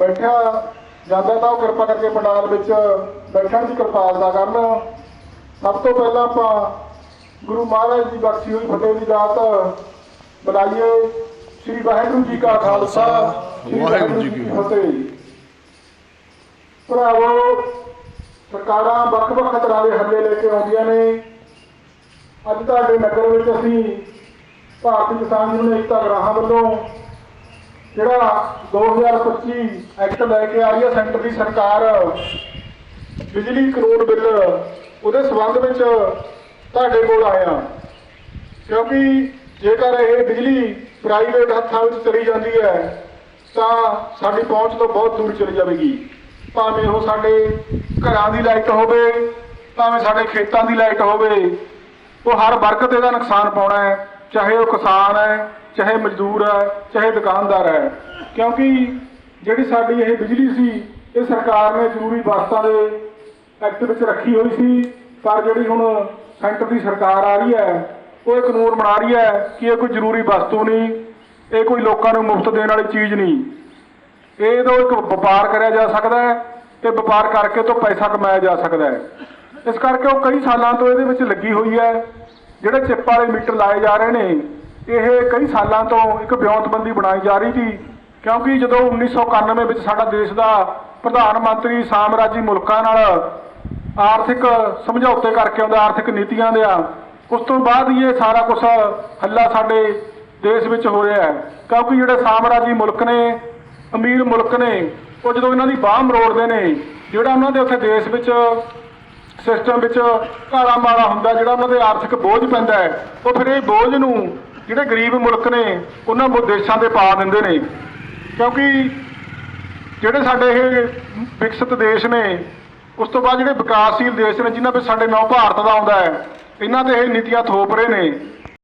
ਬੈਠਿਆ ਜਾਂਦਾ ਤਾਂ ਉਹ ਕਿਰਪਾ ਕਰਕੇ ਪੰਡਾਲ ਵਿੱਚ ਬੈਠਣ ਦੀ ਕਿਰਪਾਲਤਾ ਕਰਨ। ਸਭ ਤੋਂ ਪਹਿਲਾਂ ਆਪਾਂ ਗੁਰੂ ਮਹਾਰਾਜ ਦੀ ਬਖਸ਼ੀ ਹੋਈ ਫਤਿਹ ਦੀ ਦਾਤ ਬੁਲਾਈਏ। ਸ੍ਰੀ ਵਾਹਿਗੁਰੂ ਜੀ ਕਾ ਖਾਲਸਾ ਵਾਹਿਗੁਰੂ ਜੀ ਕੀ ਫਤਿਹ। ਭਰਾਵੋ ਸਰਕਾਰਾਂ ਵੱਖ-ਵੱਖ ਤਰ੍ਹਾਂ ਦੇ ਹੱਲੇ ਲੈ ਕੇ ਆਉਂਦੀਆਂ ਨੇ। ਅੱਜ ਤੁਹਾਡੇ ਨਗਰ ਵਿੱਚ ਅਸੀਂ ਭਾਰਤੀ ਕਿਸਾਨ ਯੂਨੀਅਨ ਏਕਤਾ ਗਰਾਹਾਂ ਵੱਲੋਂ ਜਿਹੜਾ 2025 ਐਕਟ ਲੈ ਕੇ ਆ ਰਹੀ ਹੈ ਸੈਂਟਰ ਦੀ ਸਰਕਾਰ, ਬਿਜਲੀ ਕਾਨੂੰਨ ਬਿੱਲ, ਉਹਦੇ ਸਬੰਧ ਵਿੱਚ ਤੁਹਾਡੇ ਕੋਲ ਆਇਆ ਕਿਉਂਕਿ ਜੇਕਰ ਇਹ ਬਿਜਲੀ ਪ੍ਰਾਈਵੇਟ ਹੱਥਾਂ ਵਿੱਚ ਚਲੀ ਜਾਂਦੀ ਹੈ, ਤਾਂ ਸਾਡੀ ਪਹੁੰਚ ਤੋਂ ਬਹੁਤ ਦੂਰ ਚਲੀ ਜਾਵੇਗੀ। ਭਾਵੇਂ ਉਹ ਸਾਡੇ ਘਰਾਂ ਦੀ ਲਾਈਟ ਹੋਵੇ, ਭਾਵੇਂ ਸਾਡੇ ਖੇਤਾਂ ਦੀ ਲਾਈਟ ਹੋਵੇ, ਉਹ ਹਰ ਵਰਗ ਤੇ ਦਾ ਨੁਕਸਾਨ ਪਾਉਣਾ ਹੈ। ਚਾਹੇ ਉਹ ਕਿਸਾਨ ਹੈ, ਚਾਹੇ ਮਜ਼ਦੂਰ ਹੈ, ਚਾਹੇ ਦੁਕਾਨਦਾਰ ਹੈ। ਕਿਉਂਕਿ ਜਿਹੜੀ ਸਾਡੀ ਇਹ ਬਿਜਲੀ ਸੀ, ਇਹ ਸਰਕਾਰ ਨੇ ਜ਼ਰੂਰੀ ਵਸਤਾਂ ਦੇ ਐਕਟ ਵਿੱਚ ਰੱਖੀ ਹੋਈ ਸੀ। ਪਰ ਜਿਹੜੀ ਹੁਣ ਸੈਂਟਰ ਦੀ ਸਰਕਾਰ ਆ ਰਹੀ ਹੈ, ਉਹ ਇਹ ਕਾਨੂੰਨ ਬਣਾ ਰਹੀ ਹੈ ਕਿ ਇਹ ਕੋਈ ਜ਼ਰੂਰੀ ਵਸਤੂ ਨਹੀਂ, ਇਹ ਕੋਈ ਲੋਕਾਂ ਨੂੰ ਮੁਫਤ ਦੇਣ ਵਾਲੀ ਚੀਜ਼ ਨਹੀਂ। ਇਹ ਤੋਂ ਇੱਕ ਵਪਾਰ ਕਰਿਆ ਜਾ ਸਕਦਾ ਹੈ ਤੇ ਵਪਾਰ ਕਰਕੇ ਤੋਂ ਪੈਸਾ ਕਮਾਇਆ ਜਾ ਸਕਦਾ ਹੈ। ਇਸ ਕਰਕੇ ਉਹ ਕਈ ਸਾਲਾਂ ਤੋਂ ਇਹਦੇ ਵਿੱਚ ਲੱਗੀ ਹੋਈ ਹੈ। ਜਿਹੜੇ ਚਿੱਪ ਵਾਲੇ ਮੀਟਰ ਲਾਏ ਜਾ ਰਹੇ ਨੇ, ਇਹ ਕਈ ਸਾਲਾਂ ਤੋਂ ਇੱਕ ਵਿਉਂਤਬੰਦੀ ਬਣਾਈ ਜਾ ਰਹੀ ਸੀ। ਕਿਉਂਕਿ ਜਦੋਂ 1991 ਵਿੱਚ ਸਾਡਾ ਦੇਸ਼ ਦਾ ਪ੍ਰਧਾਨ ਮੰਤਰੀ ਸਾਮਰਾਜੀ ਮੁਲਕਾਂ ਨਾਲ ਆਰਥਿਕ ਸਮਝੌਤੇ ਕਰਕੇ ਆਉਂਦਾ, ਆਰਥਿਕ ਨੀਤੀਆਂ ਦੇ ਆ, ਉਸ ਤੋਂ ਬਾਅਦ ਹੀ ਇਹ ਸਾਰਾ ਕੁਝ ਹੱਲਾ ਸਾਡੇ ਦੇਸ਼ ਵਿੱਚ ਹੋ ਰਿਹਾ ਹੈ। ਕਿਉਂਕਿ ਜਿਹੜੇ ਸਾਮਰਾਜੀ ਮੁਲਕ ਨੇ, ਅਮੀਰ ਮੁਲਕ ਨੇ, ਉਹ ਜਦੋਂ ਇਹਨਾਂ ਦੀ ਬਾਹ ਮਰੋੜਦੇ ਨੇ, ਜਿਹੜਾ ਉਹਨਾਂ ਦੇ ਉੱਥੇ ਦੇਸ਼ ਵਿੱਚ ਸਿਸਟਮ ਵਿੱਚ ਕਾਲਾ ਮਾਲਾ ਹੁੰਦਾ ਜਿਹੜਾ ਉਹਨਾਂ ਦੇ ਆਰਥਿਕ ਬੋਝ ਪੈਂਦਾ ਹੈ, ਉਹ ਫਿਰ ਇਹ ਬੋਝ ਨੂੰ ਜਿਹੜੇ ਗਰੀਬ ਮੁਲਕ ਨੇ, ਉਹਨਾਂ ਦੇਸ਼ਾਂ 'ਤੇ ਪਾ ਦਿੰਦੇ ਨੇ। ਕਿਉਂਕਿ ਜਿਹੜੇ ਸਾਡੇ ਇਹ ਵਿਕਸਿਤ ਦੇਸ਼ ਨੇ, ਉਸ ਤੋਂ ਬਾਅਦ ਜਿਹੜੇ ਵਿਕਾਸਸ਼ੀਲ ਦੇਸ਼ ਨੇ, ਜਿਨ੍ਹਾਂ ਵਿੱਚ ਸਾਡੇ ਨੌ ਭਾਰਤ ਦਾ ਆਉਂਦਾ ਹੈ, ਇਹਨਾਂ ਤੇ ਇਹ ਨੀਤੀਆਂ ਥੋਪ ਰਹੇ ਨੇ।